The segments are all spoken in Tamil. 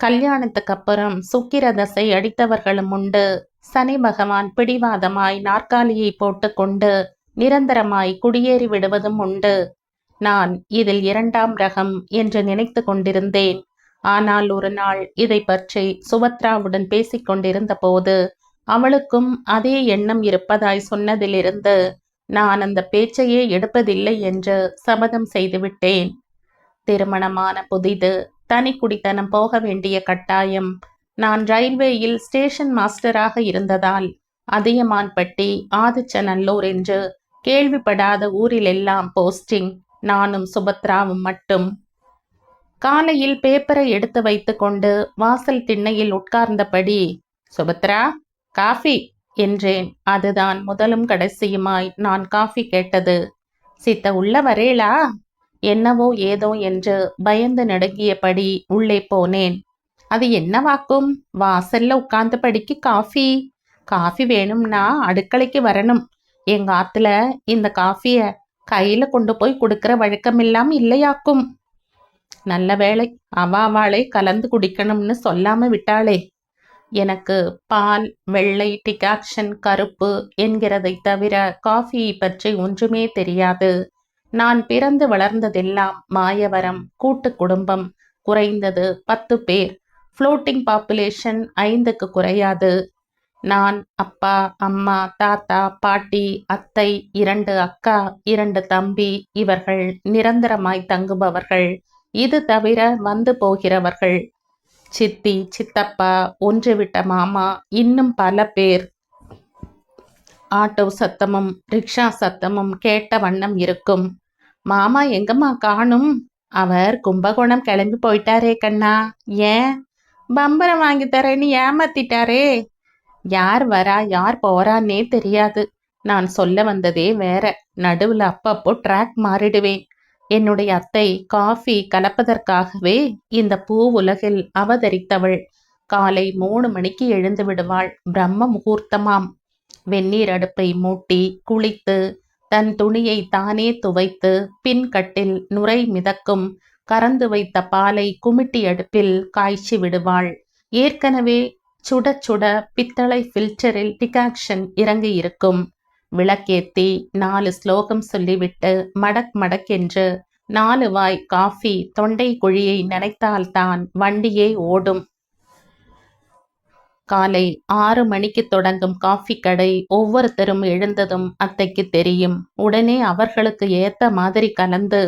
கல்யாணத்துக்கு அப்புறம் சுக்கிரதசை அடித்தவர்களும் உண்டு. சனி பகவான் பிடிவாதமாய் நாற்காலியை போட்டுக்கொண்டு நிரந்தரமாய் குடியேறி விடுவதும் உண்டு. நான் இதில் இரண்டாம் ரகம் என்று நினைத்து கொண்டிருந்தேன். ஆனால் ஒரு நாள் இதை பற்றி சுபத்ராவுடன் பேசிக் கொண்டிருந்த போது அவளுக்கும் அதே எண்ணம் இருப்பதாய் சொன்னதிலிருந்து நான் அந்த பேச்சையே எடுப்பதில்லை என்று சபதம் செய்துவிட்டேன் திருமணமான புதிது தனி குடித்தனம் போக வேண்டிய கட்டாயம். நான் ரயில்வேயில் ஸ்டேஷன் மாஸ்டராக இருந்ததால் அதியமான்பட்டி ஆதிச்சநல்லூர் என்று கேள்விப்படாத ஊரிலெல்லாம் போஸ்டிங் நானும் சுபத்ராவும் மட்டும். காலையில் பேப்பரை எடுத்து வைத்துக்கொண்டு வாசல் திண்ணையில் உட்கார்ந்தபடி சுபத்ரா காஃபி? என்றேன். அதுதான் முதலும் கடைசியுமாய் நான் காஃபி கேட்டது. சித்த உள்ள வரேளா? என்னவோ ஏதோ என்று பயந்து நடுங்கியபடி உள்ளே போனேன். அது என்னவாக்கும் வாசல்ல உட்கார்ந்து படிக்கு காஃபி. காஃபி வேணும்னா அடுக்கலைக்கு வரணும். எங்க ஆத்துல இந்த காஃபிய கையில கொண்டு போய் கொடுக்கிற வழக்கமெல்லாம் இல்லையாக்கும். நல்ல வேளை அவாவாளை கலந்து குடிக்கணும்னு சொல்லாம விட்டாளே. எனக்கு பால் வெள்ளை டிகாக்ஷன் கருப்பு என்கிறதை தவிர காஃபியை பற்றி ஒன்றுமே தெரியாது. நான் பிறந்து வளர்ந்ததெல்லாம் மாயவரம் கூட்டு குடும்பம் குறைந்தது பத்து பேர். ஃப்ளோட்டிங் பாப்புலேஷன் ஐந்துக்கு குறையாது. நான் அப்பா அம்மா தாத்தா பாட்டி அத்தை இரண்டு அக்கா இரண்டு தம்பி இவர்கள் நிரந்தரமாய் தங்குபவர்கள். இது தவிர வந்து போகிறவர்கள். சித்தி சித்தப்பா ஒன்று விட்ட மாமா இன்னும் பல பேர். ஆட்டோ சத்தமும் ரிக்ஷா சத்தமும் கேட்ட வண்ணம் இருக்கும். மாமா எங்கம்மா காணும்? அவர் கும்பகோணம் கிளம்பி போயிட்டாரே கண்ணா. ஏன்? பம்பரம் வாங்கி தரேன்னு ஏமாத்திட்டாரே. யார் வரா யார் போறான்னே தெரியாது. நான் சொல்ல வந்ததே வேற. நடுவில் அப்பப்போ ட்ராக் மாறிடுவேன். என்னுடைய அத்தை காஃபி கலப்பதற்காகவே இந்த பூ உலகில் அவதரித்தவள். காலை மூணு மணிக்கு எழுந்து விடுவாள். பிரம்ம முகூர்த்தமாம். வெந்நீர் அடுப்பை மூட்டி குளித்து தன் துணியை தானே துவைத்து பின்கட்டில் நுரை மிதக்கும் கறந்து வைத்த பாலை குமிட்டி அடுப்பில் காய்ச்சி விடுவாள். ஏற்கனவே சுட சுட பித்தளை ஃபில்டரில் டிகாக்ஷன் இறங்கி இருக்கும். விளக்கேத்தி நாலு ஸ்லோகம் சொல்லிவிட்டு மடக் மடக் என்று நாலு வாய் காஃபி தொண்டை குழியை நினைத்தால்தான் வண்டியே ஓடும். காலை ஆறு மணிக்கு தொடங்கும் காஃபி கடை ஒவ்வொருத்தரும் எழுந்ததும் அத்தைக்கு தெரியும். உடனே அவர்களுக்கு ஏத்த மாதிரி கலந்து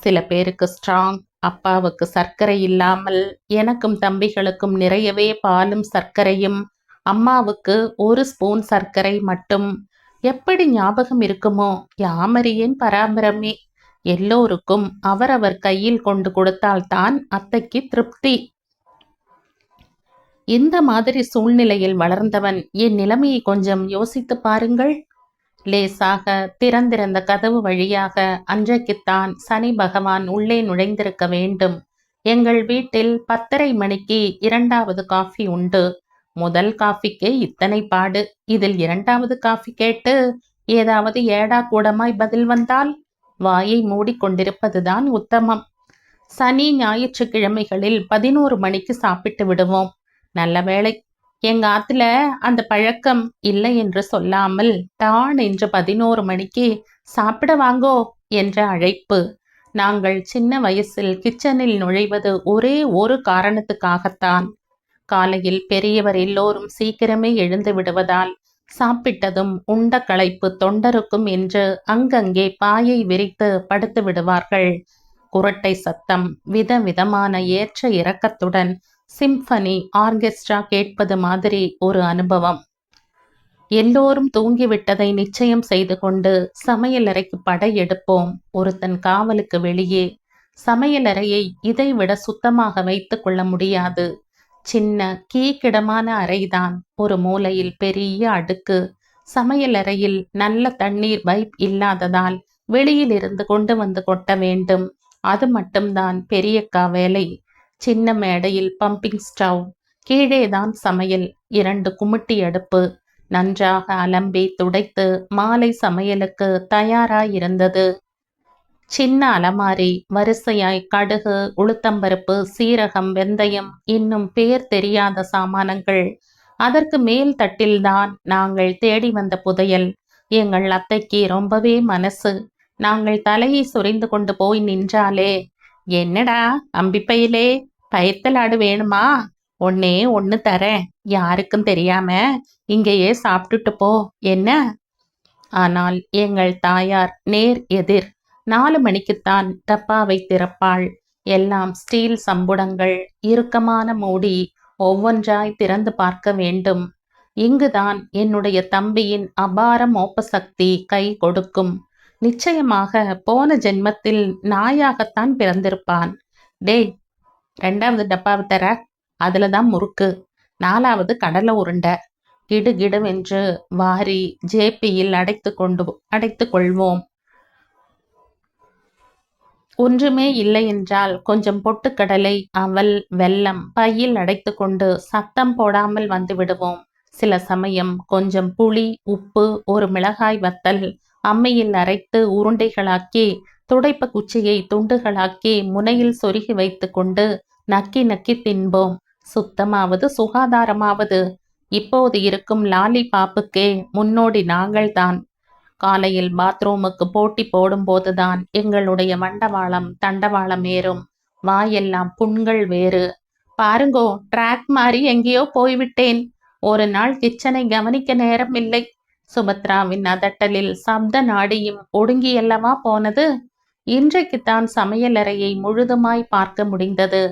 சில பேருக்கு ஸ்ட்ராங் அப்பாவுக்கு சர்க்கரை இல்லாமல் எனக்கும் தம்பிகளுக்கும் நிறையவே பாலும் சர்க்கரையும் அம்மாவுக்கு ஒரு ஸ்பூன் சர்க்கரை மட்டும். எப்படி ஞாபகம் இருக்குமோ யாமரியின் பராமரமே. எல்லோருக்கும் அவரவர் கையில் கொண்டு கொடுத்தால்தான் அத்தைக்கு திருப்தி. இந்த மாதிரி சூழ்நிலையில் வளர்ந்தவன்? என் நிலைமையை கொஞ்சம் யோசித்து பாருங்கள். லேசாக திறந்திருந்த கதவு வழியாக அன்றைக்குத்தான் சனி பகவான் உள்ளே நுழைந்திருக்க வேண்டும். எங்கள் வீட்டில் பத்தரை மணிக்கு இரண்டாவது காஃபி உண்டு. முதல் காஃபிக்கு இத்தனை பாடு. இதில் இரண்டாவது காஃபி கேட்டு ஏதாவது ஏடா கூடமாய் பதில் வந்தால்? வாயை மூடிக்கொண்டிருப்பதுதான் உத்தமம். சனி ஞாயிற்றுக்கிழமைகளில் பதினோரு மணிக்கு சாப்பிட்டு விடுவோம். நல்ல வேலை எங்க ஆத்துல அந்த பழக்கம் இல்லை என்று சொல்லாமல் தான் என்று பதினோரு மணிக்கு சாப்பிட வாங்கோ என்ற அழைப்பு. நாங்கள் சின்ன வயசில் கிச்சனில் நுழைவது ஒரே ஒரு காரணத்துக்காகத்தான். காலையில் பெரியவர் எல்லோரும் சீக்கிரமே எழுந்து விடுவதால் சாப்பிட்டதும் உண்ட களைப்பு தொண்டருக்கும் என்று அங்கங்கே பாயை விரித்து படுத்து விடுவார்கள். குரட்டை சத்தம் விதவிதமான ஏற்ற இறக்கத்துடன் சிம்பனி ஆர்கெஸ்ட்ரா கேட்பது மாதிரி ஒரு அனுபவம். எல்லோரும் தூங்கிவிட்டதை நிச்சயம் செய்து கொண்டு சமையலறைக்கு படை எடுப்போம். ஒருத்தன் காவலுக்கு வெளியே சமையலறையை இதைவிட சுத்தமாக வைத்து கொள்ள முடியாது. சின்ன கீக்கிடமான அறைதான். ஒரு மூலையில் பெரிய அடுக்கு. சமையலறையில் நல்ல தண்ணீர் வைப் இல்லாததால் வெளியில் இருந்து கொண்டு வந்து கொட்ட வேண்டும். அது மட்டும்தான் பெரியக்கா வேலை. சின்ன மேடையில் பம்பிங் ஸ்டவ் கீழேதான் சமையல் இரண்டு குமிட்டி அடுப்பு. நன்றாக அலம்பி துடைத்து மாலை சமையலுக்கு தயாராயிருந்தது. சின்ன அலமாரி வரிசையாய் கடுகு உளுத்தம்பருப்பு சீரகம் வெந்தயம் இன்னும் பேர் தெரியாத சாமானங்கள். அதற்கு மேல் தட்டில்தான் நாங்கள் தேடி வந்த புதையல். எங்கள் அத்தைக்கு ரொம்பவே மனசு. நாங்கள் தலையை சுரிந்து கொண்டு போய் நின்றாலே என்னடா அம்பிப்பையிலே பயத்தலாடு வேணுமா? ஒன்னே ஒன்று தரேன். யாருக்கும் தெரியாம இங்கேயே சாப்பிட்டுட்டு போ. என்ன? ஆனால் எங்கள் தாயார் நேர் எதிர். நாலு மணிக்குத்தான் டப்பாவை திறப்பாள். எல்லாம் ஸ்டீல் சம்புடங்கள் இறுக்கமான மூடி ஒவ்வொன்றாய் திறந்து பார்க்க வேண்டும். இங்குதான் என்னுடைய தம்பியின் அபார மோப்ப சக்தி கை கொடுக்கும். நிச்சயமாக போன ஜென்மத்தில் நாயாகத்தான் பிறந்திருப்பான். டேய் ரெண்டாவது டப்பாவை தர. அதில் தான் முறுக்கு. நாலாவது கடலை உருண்டை. கிடு கிடுவென்று வாரி ஜேபியில் அடைத்து கொண்டு அடைத்து கொள்வோம். ஒன்றுமே இல்லை என்றால் கொஞ்சம் பொட்டுக்கடலை அவல் வெல்லம் பையில் அடைத்து கொண்டு சத்தம் போடாமல் வந்து விடுவோம். சில சமயம் கொஞ்சம் புளி உப்பு ஒரு மிளகாய் வத்தல் அம்மையில் அரைத்து உருண்டைகளாக்கி துடைப்ப குச்சியை துண்டுகளாக்கி முனையில் சொருகி வைத்து கொண்டு நக்கி நக்கி தின்போம். சுத்தமாவது சுகாதாரமாவது. இப்போது இருக்கும் லாலி பாப்புக்கே முன்னோடி நாங்கள்தான். காலையில் பாத்ரூமுக்கு போட்டி போடும்போதுதான் எங்களுடைய வண்டவாளம் தண்டவாளம் ஏறும். வாயெல்லாம் புண்கள் வேறு. பாருங்கோ ட்ராக் மாதிரி எங்கேயோ போய்விட்டேன். ஒரு நாள் கிச்சனை கவனிக்க நேரம் இல்லை சுபத்ராவின் அதட்டலில் சப்த நாடியும் ஒடுங்கியல்லவா போனது? இன்றைக்குத்தான் சமையலறையை முழுதுமாய் பார்க்க முடிந்தது.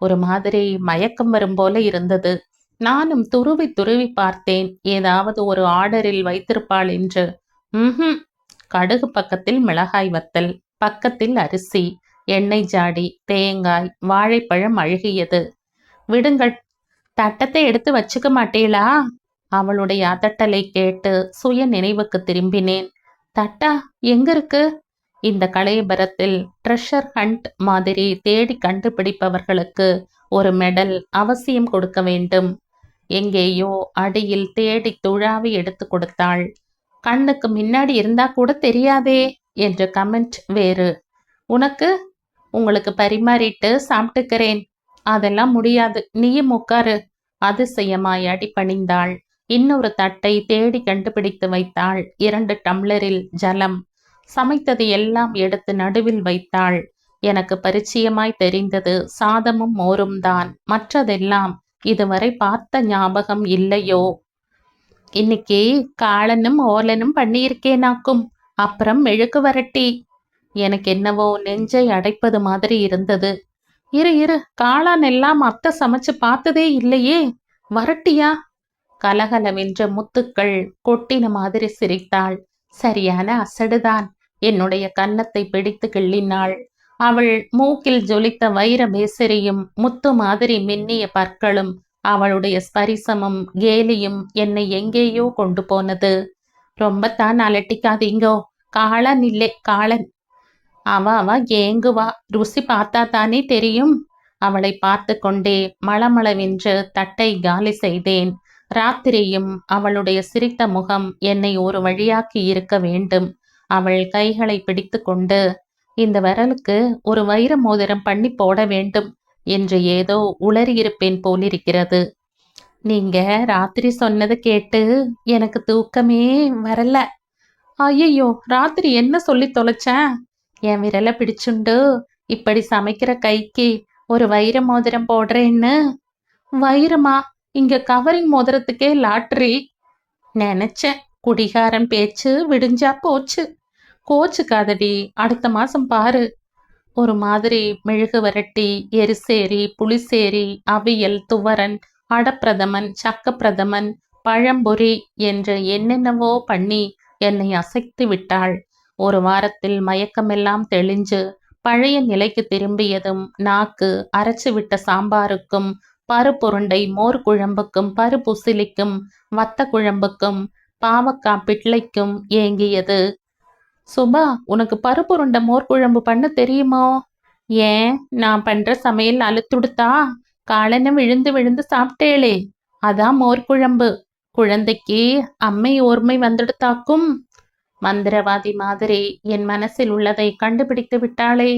ஒரு மாதிரி மயக்கம் வரும் போல இருந்தது. நானும் துருவி துருவி பார்த்தேன். ஏதாவது ஒரு ஆர்டரில் வைத்திருப்பாள் என்று. ம் கடுகு பக்கத்தில் மிளகாய் வத்தல் பக்கத்தில் அரிசி எண்ணெய் ஜாடி தேங்காய் வாழைப்பழம் அழுகியது. விடுங்கள் தட்டத்தை எடுத்து வச்சுக்க மாட்டேளா? அவளுடைய அதட்டலை கேட்டு சுய நினைவுக்கு திரும்பினேன். தட்டா எங்க இருக்கு? இந்த கலையபரத்தில் ட்ரெஷர் ஹண்ட் மாதிரி தேடி கண்டுபிடிப்பவர்களுக்கு ஒரு மெடல் அவசியம் கொடுக்க வேண்டும். எங்கேயோ அடியில் தேடி துழாவி எடுத்து கொடுத்தாள். கண்ணுக்கு முன்னாடி இருந்தா கூட தெரியாதே என்ற கமெண்ட் வேறு. உனக்கு? உங்களுக்கு பரிமாறிட்டு சாப்பிட்டுக்கிறேன். அதெல்லாம் முடியாது. நீயும் உட்காரு அதிசயமாய் அடிபணிந்தாள் இன்னொரு தட்டை தேடி கண்டுபிடித்து வைத்தாள். இரண்டு டம்ளரில் ஜலம். சமைத்தது எல்லாம் எடுத்து நடுவில் வைத்தாள். எனக்கு பரிச்சயமாய் தெரிந்தது சாதமும் மோரும் தான் மற்றதெல்லாம் இதுவரை பார்த்த ஞாபகம் இல்லையோ? இன்னைக்கு காளனும் ஓலனும் பண்ணியிருக்கேனாக்கும். அப்புறம் மெழுக்கு வரட்டி எனக்கு என்னவோ நெஞ்சை அடைப்பது மாதிரி இருந்தது. இரு இரு. காளான் எல்லாம் அத்தை சமைச்சு பார்த்ததே இல்லையே. வரட்டியா? கலகலவென்ற முத்துக்கள் கொட்டின மாதிரி சிரித்தாள். சரியான அசடுதான். என்னுடைய கன்னத்தை பிடித்து கிள்ளினாள். அவள் மூக்கில் ஜொலித்த வைர பேசரியும் முத்து மாதிரி மின்னிய பற்களும் அவளுடைய ஸ்பரிசமும் கேலியும் என்னை எங்கேயோ கொண்டு போனது. ரொம்ப தான் அலட்டிக்காதீங்கோ. காளன் இல்லை. காளன் அவ அவ ஏங்குவா. ருசி பார்த்தா தானே தெரியும். அவளை பார்த்து கொண்டே மளமளவென்று தட்டை காலி செய்தேன். ராத்திரியும் அவளுடைய சிரித்த முகம் என்னை ஒரு வழியாக்கி இருக்க வேண்டும். அவள் கைகளை பிடித்து கொண்டு இந்த விரலுக்கு ஒரு வைர மோதிரம் பண்ணி போட வேண்டும் என்று ஏதோ உளறியிருப்பேன் போலிருக்கிறது. நீங்க ராத்திரி சொன்னது கேட்டு எனக்கு தூக்கமே வரல. ஐயையோ ராத்திரி என்ன சொல்லி தொலைச்சேன் என் விரலை பிடிச்சுண்டு இப்படி சமைக்கிற கைக்கு ஒரு வைர மோதிரம் போடுறேன்னு. வைரமா இங்க கவரிங் மோதிரத்துக்கே லாட்ரி. நினைச்சேன் குடிகாரன் பேச்சு விடிஞ்சா போச்சு. கோச்சுக்காதடி அடுத்த மாசம் பாரு. ஒரு மாதிரி மெழுகு வரட்டி எரிசேரி புளிசேரி அவியல் துவரன் அடப்பிரதமன் சக்கப்பிரதமன் பழம்பொரி என்று என்னென்னவோ பண்ணி என்னை அசைத்து விட்டாள். ஒரு வாரத்தில் மயக்கமெல்லாம் தெளிஞ்சு பழைய நிலைக்கு திரும்பியதும் நாக்கு அரைச்சு விட்ட சாம்பாருக்கும் பருப்புருண்டை மோர் குழம்புக்கும் பருப்புசிலிக்கும் வத்த குழம்புக்கும் பாவக்காய் பிட்லைக்கும் ஏங்கியது. சுபா உனக்கு பருப்புருண்டை மோர் குழம்பு பண்ண தெரியுமோ? ஏன்? நான் பண்ற சமையல் அழுத்துடுத்தா? காலனை விழுந்து விழுந்து சாப்பிட்டேளே. அதான் மோர் குழம்பு. குழந்தைக்கு அம்மை ஓர்மை வந்துடுத்தாக்கும். மந்திரவாதி மாதிரி என் மனசில் உள்ளதை கண்டுபிடித்து விட்டாளே.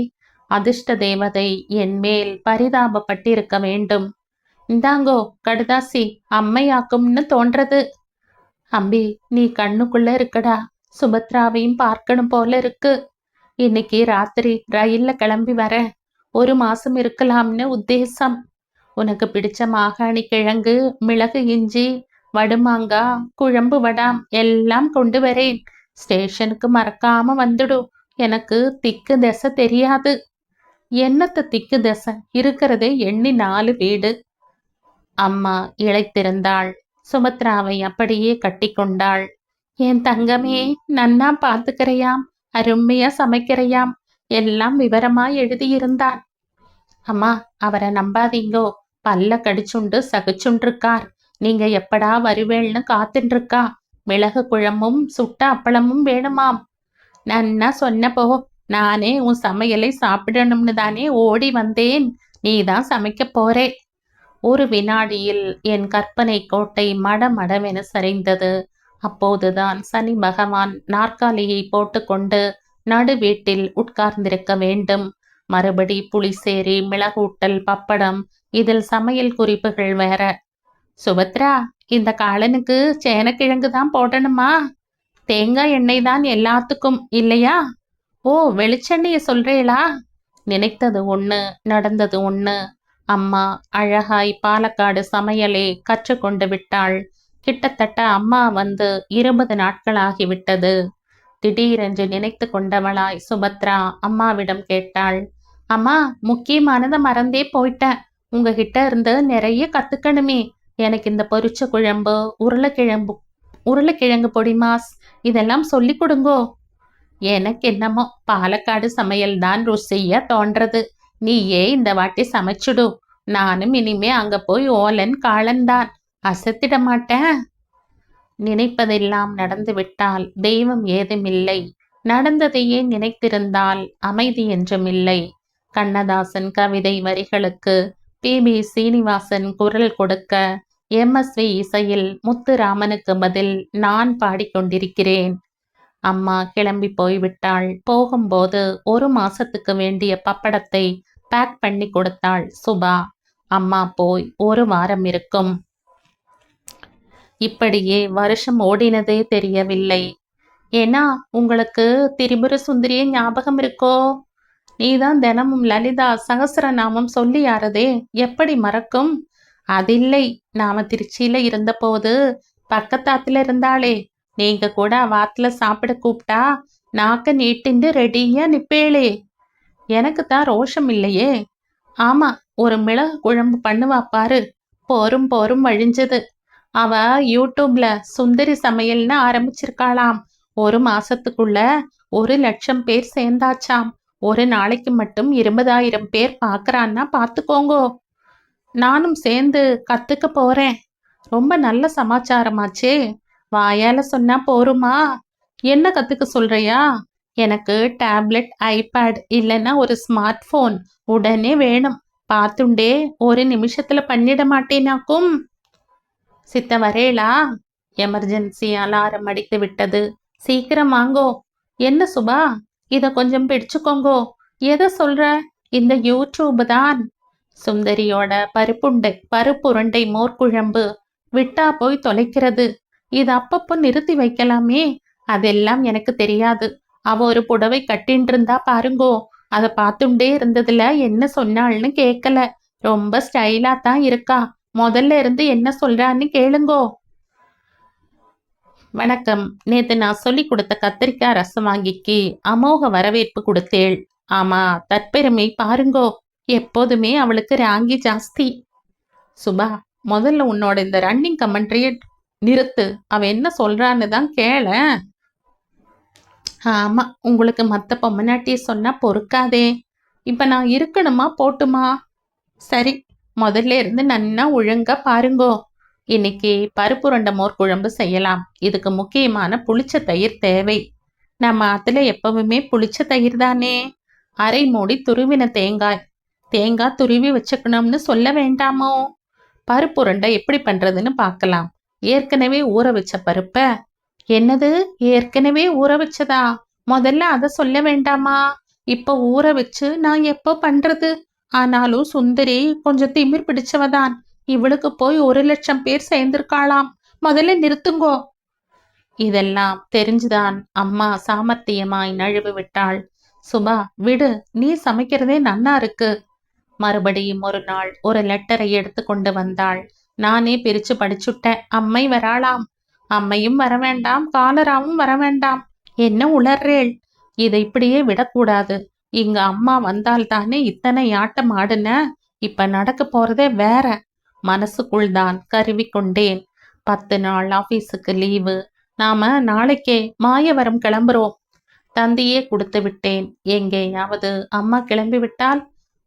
அதிர்ஷ்ட தேவதை என் மேல் பரிதாபப்பட்டிருக்க வேண்டும். இந்தாங்கோ கடுதாசி அம்மையாக்கும்னு தோன்றது. அம்பி நீ கண்ணுக்குள்ள இருக்கடா. சுபத்ராவையும் பார்க்கணும் போல இருக்கு. இன்னைக்கு ராத்திரி ரயில்ல கிளம்பி வரேன் ஒரு மாசம் இருக்கலாம்னு உத்தேசம். உனக்கு பிடிச்ச மாகாணி கிழங்கு மிளகு இஞ்சி வடுமாங்கா குழம்பு வடாம் எல்லாம் கொண்டு வரேன். ஸ்டேஷனுக்கு மறக்காம வந்துடும் எனக்கு திக்கு திசை தெரியாது என்னத்த திக்கு திசை இருக்கிறதே எண்ணி நாலு வீடு அம்மா இழைத்திருந்தாள் சுமத்ராவை அப்படியே கட்டி கொண்டாள் என் தங்கமே நன்னா பார்த்துக்கிறையாம் அருமையா சமைக்கிறையாம் எல்லாம் விவரமா எழுதியிருந்தான் அம்மா அவரை நம்பாதீங்கோ பல்ல கடிச்சுண்டு சகிச்சுண்டிருக்கார் நீங்க எப்படா வருவேள்னு காத்துருக்கா மிளகு குழம்பும் சுட்ட அப்பளமும் வேணுமாம். நன்னா சொன்ன போ நானே உன் சமையலை சாப்பிடணும்னு தானே ஓடி வந்தேன். நீ தான் சமைக்க போறே. ஒரு வினாடியில் என் கற்பனை கோட்டை மடமடவென சரிந்தது. அப்போதுதான் சனி பகவான் நாற்காலியை போட்டுக்கொண்டு நடு வீட்டில் உட்கார்ந்திருக்க வேண்டும். மறுபடி புளிசேரி மிளகூட்டல் பப்படம் இதில் சமையல் குறிப்புகள் வேற. சுபத்ரா! இந்த காலனுக்கு சேனக்கிழங்கு தான் போடணுமா? தேங்காய் எண்ணெய் தான் எல்லாத்துக்கும் இல்லையா? ஓ வெளிச்செண்ணெய சொல்றேளா? நினைத்தது ஒண்ணு நடந்தது ஒண்ணு. அம்மா அழகாய் பாலக்காடு சமையலே கற்றுக்கொண்டு விட்டாள். கிட்டத்தட்ட அம்மா வந்து இருபது நாட்களாகிவிட்டது திடீரென்று நினைத்து கொண்டவளாய் சுபத்ரா அம்மாவிடம் கேட்டாள். அம்மா முக்கியமானதை மறந்தே போயிட்டேன். உங்ககிட்ட இருந்து நிறைய கத்துக்கணுமே. எனக்கு இந்த பொரிச்ச குழம்பு உருளைக்கிழம்பு உருளைக்கிழங்கு பொடி மாஸ் இதெல்லாம் சொல்லி கொடுங்கோ. எனக்கு என்னமோ பாலக்காடு சமையல் தான் ருசியா தோன்றது. நீயே இந்த வாட்டி சமைச்சுடு. நானும் இனிமே அங்க போய் ஓலன் காளன் தான். அசத்திட மாட்டேன். நினைப்பதெல்லாம் நடந்து விட்டால் தெய்வம் ஏதுமில்லை நடந்ததையே நினைத்திருந்தால் அமைதி என்றும் இல்லை. கண்ணதாசன் கவிதை வரிகளுக்கு பி. பி சீனிவாசன் குரல் கொடுக்க எம்எஸ்வி இசையில் முத்துராமனுக்கு பதில் நான் பாடிக்கொண்டிருக்கிறேன். அம்மா கிளம்பி போய்விட்டாள். போகும்போது ஒரு மாசத்துக்கு வேண்டிய பப்படத்தை பேக் பண்ணி கொடுத்தாள் சுபா. அம்மா போய் ஒரு வாரம் இருக்கும். இப்படியே வருஷம் ஓடினதே தெரியவில்லை. ஏன்னா உங்களுக்கு திரிபுர சுந்தரிய ஞாபகம் இருக்கோ? நீதான் தினமும் லலிதா சகசரநாமம் சொல்லி யாரதே எப்படி மறக்கும்? அதில்லை. நாம திருச்சியில இருந்தபோது பக்கத்தாத்துல இருந்தாளே. நீங்க கூட வாத்துல சாப்பிட கூப்பிட்டா நாக்க நீட்டிண்டு ரெடியா நிப்பேளே. எனக்கு தான் ரோஷம் இல்லையே. ஆமா ஒரு மிளகு குழம்பு பண்ணுவா பாரு. போரும் போரும் வழிஞ்சது. அவ யூடியூப்ல சுந்தரி சமையல்னு ஆரம்பிச்சிருக்காளாம். ஒரு மாசத்துக்குள்ள ஒரு லட்சம் பேர் சேர்ந்தாச்சாம். ஒரு நாளைக்கு மட்டும் இருபதாயிரம் பேர் பாக்குறான்னா பாத்துக்கோங்கோ. நானும் சேர்ந்து கத்துக்க போறேன். ரொம்ப நல்ல சமாச்சாரமாச்சே. வாயால சொன்னா போருமா? என்ன கத்துக்க சொல்றியா? எனக்கு டேப்லெட் ஐபேட் இல்லைன்னா ஒரு ஸ்மார்ட் போன் உடனே வேணும். பார்த்துண்டே ஒரு நிமிஷத்துல பண்ணிட மாட்டேனாக்கும். சித்த வரேளா எமர்ஜென்சி அலாரம் அடித்து விட்டது. சீக்கிரம் வாங்கோ. என்ன சுபா? இத கொஞ்சம் பிடிச்சுக்கோங்கோ. எதை சொல்ற? இந்த யூடியூப் தான். சுந்தரியோட பருப்புண்டை பருப்புருண்டை மோர்க்குழம்பு விட்டா போய் தொலைக்கிறது. இது அப்பப்போ நிறுத்தி வைக்கலாமே? அதெல்லாம் எனக்கு தெரியாது. அவ ஒரு புடவை கட்டின்னு இருந்தா பாருங்கோ. அதை பார்த்துண்டே இருந்ததுல என்ன சொன்னாள்னு கேட்கல ரொம்ப ஸ்டைலா தான் இருக்கா. முதல்ல இருந்து என்ன சொல்றான்னு கேளுங்கோ. வணக்கம். நேத்து நான் சொல்லி கொடுத்த கத்திரிக்காய் ரசம் வாங்கிக்கு. அமோக வரவேற்பு கொடுத்தேள். ஆமா தற்பெருமை பாருங்கோ. எப்போதுமே அவளுக்கு ராங்கி ஜாஸ்தி. சுபா முதல்ல உன்னோட இந்த ரன்னிங் கமெண்ட்ரியை நிறுத்து. அவ என்ன சொல்றான்னு தான் கேள. ஆமா உங்களுக்கு மற்ற பொம்மநாட்டியை சொன்னா பொறுக்காதே. இப்ப நான் இருக்கணுமா போட்டுமா? சரி முதல்ல இருந்து நன்னா ஒழுங்கா பாருங்கோ. இன்னைக்கு பருப்புரண்ட மோர் குழம்பு செய்யலாம். இதுக்கு முக்கியமான புளிச்ச தயிர் தேவை. நம்ம ஆத்துல எப்பவுமே புளிச்ச தயிர் தானே. அரை மூடி துருவின தேங்காய். தேங்காய் துருவி வச்சுக்கணும்னு சொல்ல வேண்டாமோ? பருப்புருண்டை எப்படி பண்றதுன்னு பார்க்கலாம். ஏற்கனவே ஊற வச்ச பருப்ப. என்னது? ஏற்கனவே ஊற வச்சதா? முதல்ல அதை சொல்ல வேண்டாமா? இப்ப ஊற வச்சு நான் எப்போ பண்றது? ஆனாலும் சுந்தரி கொஞ்சம் திமிர் பிடிச்சவதான். இவளுக்கு போய் ஒரு லட்சம் பேர் சேர்ந்திருக்காளாம். முதல்ல நிறுத்துங்கோ. இதெல்லாம் தெரிஞ்சுதான் அம்மா சாமர்த்தியமாய் நழுவு விட்டாள் சுபா விடு நீ சமைக்கிறதே நன்னா இருக்கு. மறுபடியும் ஒரு நாள் ஒரு லெட்டரை எடுத்து கொண்டு வந்தாள். நானே பிரிச்சு படிச்சுட்டேன். அம்மை வராளாம். அம்மையும் வர வேண்டாம் காலராவும் வர வேண்டாம் என்ன உளர்றேள்? இதை இப்படியே விடக்கூடாது. இங்க அம்மா வந்தால் தானே இத்தனை ஆட்டம் ஆடுன? இப்ப நடக்க போறதே வேற. மனசுக்குள் தான் கருவி கொண்டேன். பத்து நாள் ஆபீஸுக்கு லீவு. நாம நாளைக்கே மாயவரம் கிளம்புறோம். தந்தியே கொடுத்து விட்டேன். எங்கேயாவது அம்மா கிளம்பி விட்டால்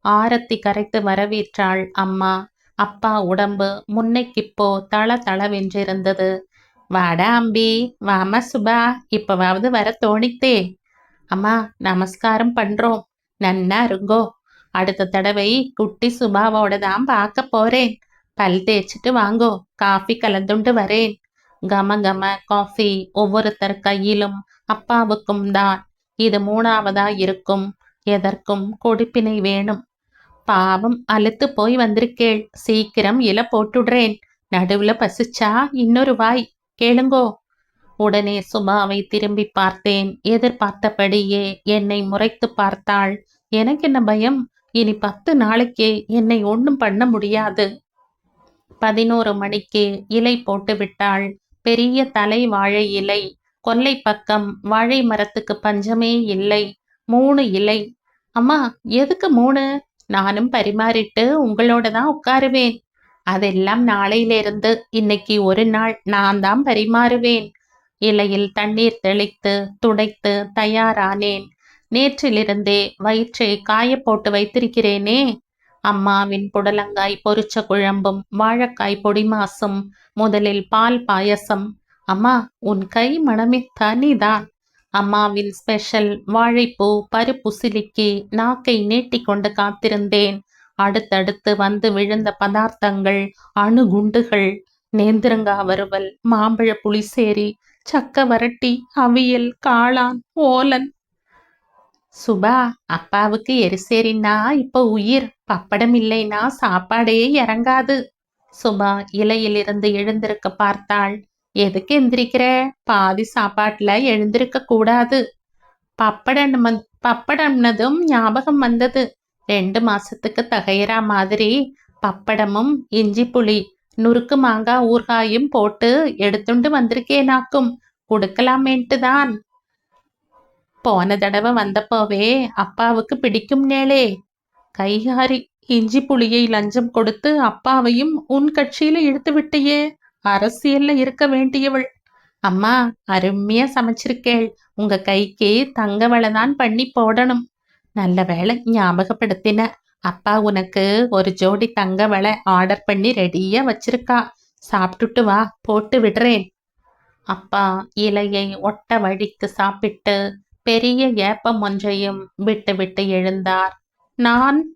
ஆரத்தி கரைத்து வரவேற்றாள் அம்மா. அப்பா உடம்பு முன்னைக்கிப்போ தள தளவென்றிருந்தது. வாடா அம்பி வாமா சுபா இப்பவாவது வர தோணித்தே. அம்மா நமஸ்காரம் பண்றோம். நன்னா இருங்கோ. அடுத்த தடவை குட்டி சுபாவோட தான் பார்க்க போறேன். பல் தேய்ச்சிட்டு வாங்கோ. காஃபி கலந்துண்டு வரேன். கம கம காஃபி ஒவ்வொருத்தர் கையிலும் அப்பாவுக்கும் தான். இது மூணாவதா இருக்கும். எதற்கும் கொடுப்பினை வேணும். பாவம் அழுத்து போய் வந்திருக்கேள். சீக்கிரம் இல போட்டுடுறேன். நடுவுல பசிச்சா இன்னொரு வாய். கேளுங்கோ. உடனே சுபாவை திரும்பி பார்த்தேன். எதிர்பார்த்தபடியே என்னை முறைத்து பார்த்தாள். எனக்கு என்ன பயம்? இனி பத்து நாளைக்கே என்னை ஒன்றும் பண்ண முடியாது. பதினோரு மணிக்கு இலை போட்டு விட்டாள். பெரிய தலை வாழை இலை. கொல்லை பக்கம் வாழை மரத்துக்கு பஞ்சமே இல்லை. மூணு இலை. அம்மா எதுக்கு மூணு? நானும் பரிமாறிட்டு உங்களோட தான் உட்காருவேன். அதெல்லாம் நாளையிலிருந்து இன்னைக்கு ஒரு நாள் நான் தான் பரிமாறுவேன். இலையில் தண்ணீர் தெளித்து துடைத்து தயாரானேன். நேற்றிலிருந்தே வயிற்றை காய போட்டு வைத்திருக்கிறேனே. அம்மாவின் புடலங்காய் பொரிச்ச குழம்பும் வாழைக்காய் பொடிமாசும் முதலில் பால் பாயசம். அம்மா உன் கை மனமே தனிதான். அம்மாவின் ஸ்பெஷல் வாழைப்பூ பருப்பு சிலுக்கி நாக்கை நீட்டிக்கொண்டு காத்திருந்தேன். அடுத்தடுத்து வந்து விழுந்த பதார்த்தங்கள் அணுகுண்டுகள் நேந்திரங்கா வறுவல் மாம்பழ புளிசேரி சக்க வரட்டி அவியல் காளான் ஓலன். சுபா அப்பாவுக்கு எரிசேரின்னா இப்ப உயிர் பப்படம் இல்லைன்னா சாப்பாடே இறங்காது. சுபா இலையிலிருந்து எழுந்திருக்க பார்த்தாள். எதுக்கு எந்திரிக்கிற? பாதி சாப்பாட்டுல எழுந்திருக்க கூடாது. பப்படம் பப்படம்னதும் ஞாபகம் வந்தது. ரெண்டு மாசத்துக்கு தகையறா மாதிரி பப்படமும் இஞ்சி புளி நுறுக்கு மாங்காய் ஊறுகாயும் போட்டு எடுத்துண்டு வந்திருக்கேனாக்கும். கொடுக்கலாமேன்ட்டு தான் போன தடவை வந்தப்போவே அப்பாவுக்கு பிடிக்கும் நேளே. கைகாரி இஞ்சி புளியை லஞ்சம் கொடுத்து அப்பாவையும் உன் கட்சியில இழுத்து விட்டியே. அரசியல்ல இருக்க வேண்டியவள். அம்மா அருமையா சமைச்சிருக்கேள். உங்க கைக்கு தங்க தான் பண்ணி போடணும். நல்ல வேலை ஞாபகப்படுத்தின. அப்பா உனக்கு ஒரு ஜோடி தங்க வளை ஆர்டர் பண்ணி ரெடியா வச்சிருக்கா. சாப்பிட்டுட்டு வா போட்டு விடுறேன். அப்பா இலையை ஒட்ட வழிக்கு சாப்பிட்டு பெரிய ஏப்பம் ஒன்றையும் விட்டு விட்டு எழுந்தார். நான்